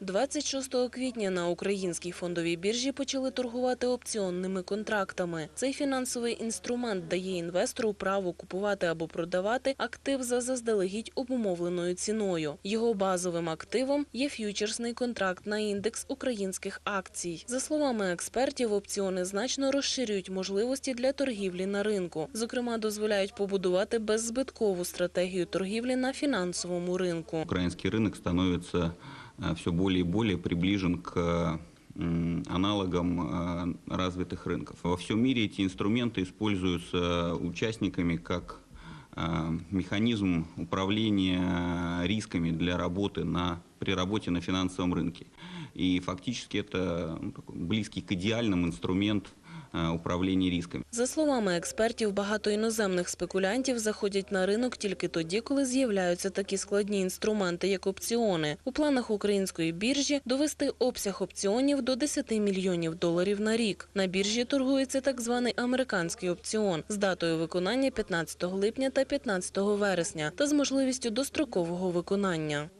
26 квітня на українській фондовій біржі почали торгувати опціонними контрактами. Цей фінансовий інструмент дає інвестору право купувати або продавати актив за заздалегідь обумовленою ціною. Його базовим активом є ф'ючерсний контракт на індекс українських акцій. За словами експертів, опціони значно розширюють можливості для торгівлі на ринку. Зокрема, дозволяють побудувати беззбиткову стратегію торгівлі на фінансовому ринку. Украинский рынок становится все более и более приближен к аналогам э, развитых рынков. Во всем мире эти инструменты используются участниками как э, механизм управления рисками для работы на, при работе на финансовом рынке. И фактически это ну, близкий к идеальным инструмент э, управления рисками. За словами експертів, багато іноземних спекулянтів заходять на ринок тільки тоді, коли з'являються такі складні інструменти, як опціони. У планах української біржі довести обсяг опціонів до 10 мільйонів доларів на рік. На біржі торгується так званий американський опціон з датою виконання 15 липня та 15 вересня та з можливістю дострокового виконання.